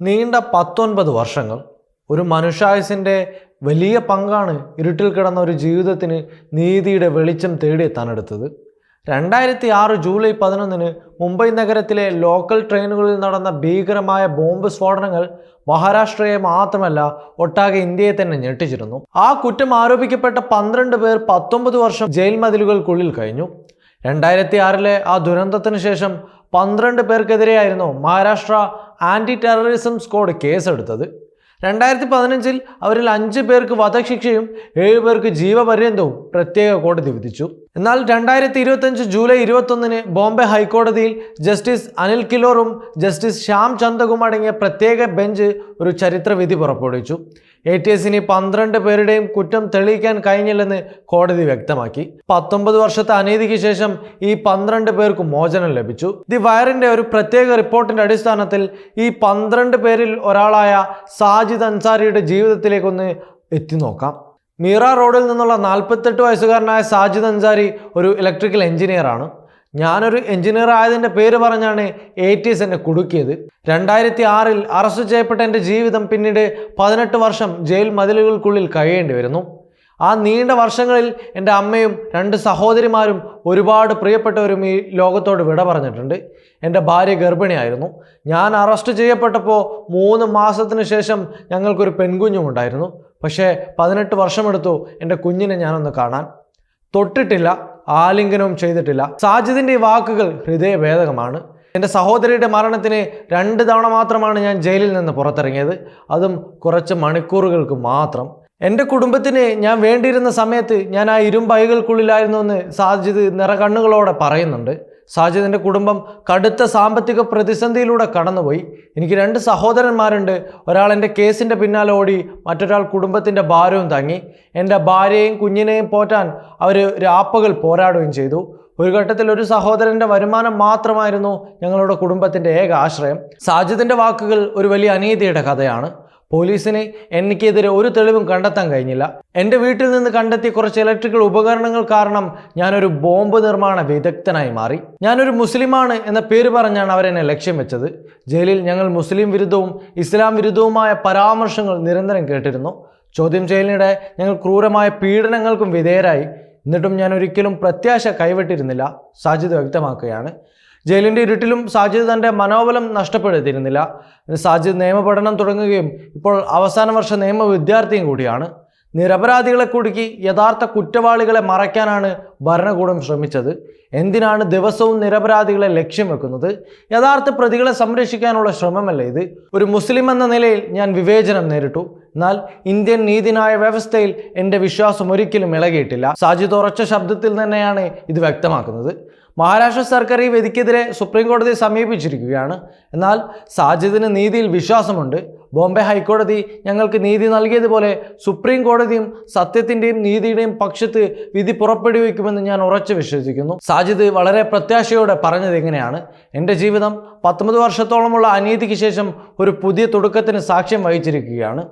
നീണ്ട പത്തൊൻപത് വർഷങ്ങൾ ഒരു മനുഷ്യായുസിന്റെ വലിയ പങ്കാണ് ഇരുട്ടിൽ കിടന്ന ഒരു ജീവിതത്തിന് നീതിയുടെ വെളിച്ചം തേടിയെത്താനെടുത്തത് രണ്ടായിരത്തി ആറ് ജൂലൈ പതിനൊന്നിന് മുംബൈ നഗരത്തിലെ ലോക്കൽ ട്രെയിനുകളിൽ നടന്ന ഭീകരമായ ബോംബ് സ്ഫോടനങ്ങൾ മഹാരാഷ്ട്രയെ മാത്രമല്ല ഒട്ടാകെ ഇന്ത്യയെ തന്നെ ഞെട്ടിച്ചിരുന്നു. ആ കുറ്റം ആരോപിക്കപ്പെട്ട പന്ത്രണ്ട് പേർ പത്തൊമ്പത് വർഷം ജയിൽ മതിലുകൾക്കുള്ളിൽ കഴിഞ്ഞു. രണ്ടായിരത്തി ആറിലെ ആ ദുരന്തത്തിന് ശേഷം പന്ത്രണ്ട് പേർക്കെതിരെയായിരുന്നു മഹാരാഷ്ട്ര ആന്റി ടെററിസം സ്ക്വാഡ് കേസെടുത്തത്. രണ്ടായിരത്തി പതിനഞ്ചിൽ അവരിൽ അഞ്ച് പേർക്ക് വധശിക്ഷയും ഏഴ് പേർക്ക് ജീവപര്യന്തവും പ്രത്യേക കോടതി വിധിച്ചു. എന്നാൽ രണ്ടായിരത്തി ഇരുപത്തഞ്ച് ജൂലൈ ഇരുപത്തൊന്നിന് ബോംബെ ഹൈക്കോടതിയിൽ ജസ്റ്റിസ് അനിൽ കിലോറും ജസ്റ്റിസ് ശ്യാം ചന്ദകും അടങ്ങിയ പ്രത്യേക ബെഞ്ച് ഒരു ചരിത്രവിധി പുറപ്പെടുവിച്ചു. എ ടി എസിന് പന്ത്രണ്ട് പേരുടെയും കുറ്റം തെളിയിക്കാൻ കഴിഞ്ഞില്ലെന്ന് കോടതി വ്യക്തമാക്കി. പത്തൊമ്പത് വർഷത്തെ അനീതിക്ക് ശേഷം ഈ പന്ത്രണ്ട് പേർക്ക് മോചനം ലഭിച്ചു. ദി വയറിന്റെ ഒരു പ്രത്യേക റിപ്പോർട്ടിന്റെ അടിസ്ഥാനത്തിൽ ഈ പന്ത്രണ്ട് പേരിൽ ഒരാളായ സാജിദ് അൻസാരിയുടെ ജീവിതത്തിലേക്കൊന്ന് എത്തി നോക്കാം മീറ റോഡിൽ നിന്നുള്ള നാൽപ്പത്തെട്ട് വയസ്സുകാരനായ സാജിദ് അൻസാരി ഒരു ഇലക്ട്രിക്കൽ എഞ്ചിനീയറാണ്. ഞാനൊരു എഞ്ചിനീയർ ആയതിന്റെ പേര് പറഞ്ഞാണ് എ ടി എസ് എന്നെ കുടുക്കിയത്. രണ്ടായിരത്തി ആറിൽ അറസ്റ്റ് ചെയ്യപ്പെട്ട എന്റെ ജീവിതം പിന്നീട് പതിനെട്ട് വർഷം ജയിൽ മതിലുകൾക്കുള്ളിൽ കഴിയേണ്ടി വരുന്നു. ആ നീണ്ട വർഷങ്ങളിൽ എന്റെ അമ്മയും രണ്ട് സഹോദരിമാരും ഒരുപാട് പ്രിയപ്പെട്ടവരും ഈ ലോകത്തോട് വിട പറഞ്ഞിട്ടുണ്ട്. എന്റെ ഭാര്യ ഗർഭിണിയായിരുന്നു. ഞാൻ അറസ്റ്റ് ചെയ്യപ്പെട്ടപ്പോൾ മൂന്ന് മാസത്തിന് ശേഷം ഞങ്ങൾക്കൊരു പെൺകുഞ്ഞും ഉണ്ടായിരുന്നു. പക്ഷേ പതിനെട്ട് വർഷമെടുത്തു എന്റെ കുഞ്ഞിനെ ഞാനൊന്ന് കാണാൻ. തൊട്ടിട്ടില്ല. ആലിംഗനവും ചെയ്തിട്ടില്ല. സാജിദിന്റെ ഈ വാക്കുകൾ ഹൃദയഭേദകമാണ്. എന്റെ സഹോദരിയുടെ മരണത്തിന് രണ്ട് തവണ മാത്രമാണ് ഞാൻ ജയിലിൽ നിന്ന് പുറത്തിറങ്ങിയത്. അതും കുറച്ച് മണിക്കൂറുകൾക്ക് മാത്രം. എന്റെ കുടുംബത്തിന് ഞാൻ വേണ്ടിയിരുന്ന സമയത്ത് ഞാൻ ആ ഇരുമ്പൈകൾക്കുള്ളിലായിരുന്നു എന്ന് സാജിദ് നിറകണ്ണുകളോടെ പറയുന്നുണ്ട്. സാജിദിന്റെ കുടുംബം കടുത്ത സാമ്പത്തിക പ്രതിസന്ധിയിലൂടെ കടന്നുപോയി. എനിക്ക് രണ്ട് സഹോദരന്മാരുണ്ട്. ഒരാൾ എന്റെ കേസിന്റെ പിന്നാലെ ഓടി മറ്റൊരാൾ കുടുംബത്തിന്റെ ഭാരവും താങ്ങി. എന്റെ ഭാര്യയും കുഞ്ഞിനെയും പോറ്റാൻ അവർ രാപ്പകൽ പോരാടുകയും ചെയ്തു. ഒരു ഘട്ടത്തിൽ ഒരു സഹോദരന്റെ വരുമാനം മാത്രമായിരുന്നു ഞങ്ങളുടെ കുടുംബത്തിന്റെ ഏക ആശ്രയം. സാജിദിന്റെ വാക്കുകൾ ഒരു വലിയ അനീതിയുടെ കഥയാണ്. പോലീസിന് എനിക്കെതിരെ ഒരു തെളിവും കണ്ടെത്താൻ കഴിഞ്ഞില്ല. എന്റെ വീട്ടിൽ നിന്ന് കണ്ടെത്തിയ കുറച്ച് ഇലക്ട്രിക്കൽ ഉപകരണങ്ങൾ കാരണം ഞാനൊരു ബോംബ് നിർമ്മാണ വിദഗ്ധനായി മാറി. ഞാനൊരു മുസ്ലിമാണ് എന്ന പേര് പറഞ്ഞാണ് അവരെന്നെ ലക്ഷ്യം വെച്ചത്. ജയിലിൽ ഞങ്ങൾ മുസ്ലിം വിരുദ്ധവും ഇസ്ലാം വിരുദ്ധവുമായ പരാമർശങ്ങൾ നിരന്തരം കേട്ടിരുന്നു. ചോദ്യം ചെയ്യലിനിടെ ഞങ്ങൾ ക്രൂരമായ പീഡനങ്ങൾക്കും വിധേയരായി. എന്നിട്ടും ഞാൻ ഒരിക്കലും പ്രത്യാശ കൈവിട്ടിരുന്നില്ല. സാജിദ് വ്യക്തമാക്കുകയാണ്. ജയിലിന്റെ ഇരുട്ടിലും സാജിദ് തന്റെ മനോബലം നഷ്ടപ്പെടുത്തിയിരുന്നില്ല. സാജിദ് നിയമപഠനം തുടങ്ങുകയും ഇപ്പോൾ അവസാന വർഷ നിയമ വിദ്യാർത്ഥിയും കൂടിയാണ്. നിരപരാധികളെ കുടുക്കി യഥാർത്ഥ കുറ്റവാളികളെ മറയ്ക്കാനാണ് ഭരണകൂടം ശ്രമിച്ചത്. എന്തിനാണ് ദിവസവും നിരപരാധികളെ ലക്ഷ്യം വെക്കുന്നത്? യഥാർത്ഥ പ്രതികളെ സംരക്ഷിക്കാനുള്ള ശ്രമമല്ല ഇത്? ഒരു മുസ്ലിം എന്ന നിലയിൽ ഞാൻ വിവേചനം നേരിട്ടു. എന്നാൽ ഇന്ത്യൻ നീതിന്യായ വ്യവസ്ഥയിൽ എന്റെ വിശ്വാസം ഒരിക്കലും ഇളകിയിട്ടില്ല. സാജിദ് ഉറച്ച ശബ്ദത്തിൽ തന്നെയാണ് ഇത് വ്യക്തമാക്കുന്നത്. മഹാരാഷ്ട്ര സർക്കാർ ഈ വിധിക്കെതിരെ സുപ്രീം കോടതിയെ സമീപിച്ചിരിക്കുകയാണ്. എന്നാൽ സാജിദിന് നീതിയിൽ വിശ്വാസമുണ്ട്. ബോംബെ ഹൈക്കോടതി ഞങ്ങൾക്ക് നീതി നൽകിയതുപോലെ സുപ്രീം കോടതിയും സത്യത്തിന്റെയും നീതിയുടെയും പക്ഷത്ത് വിധി പുറപ്പെടുവിക്കുമെന്ന് ഞാൻ ഉറച്ചു വിശ്വസിക്കുന്നു. സാജിദ് വളരെ പ്രത്യാശയോടെ പറഞ്ഞത് എങ്ങനെയാണ്? എന്റെ ജീവിതം പത്തൊമ്പത് വർഷത്തോളമുള്ള അനീതിക്ക് ശേഷം ഒരു പുതിയ തുടക്കത്തിന് സാക്ഷ്യം വഹിച്ചിരിക്കുകയാണ്.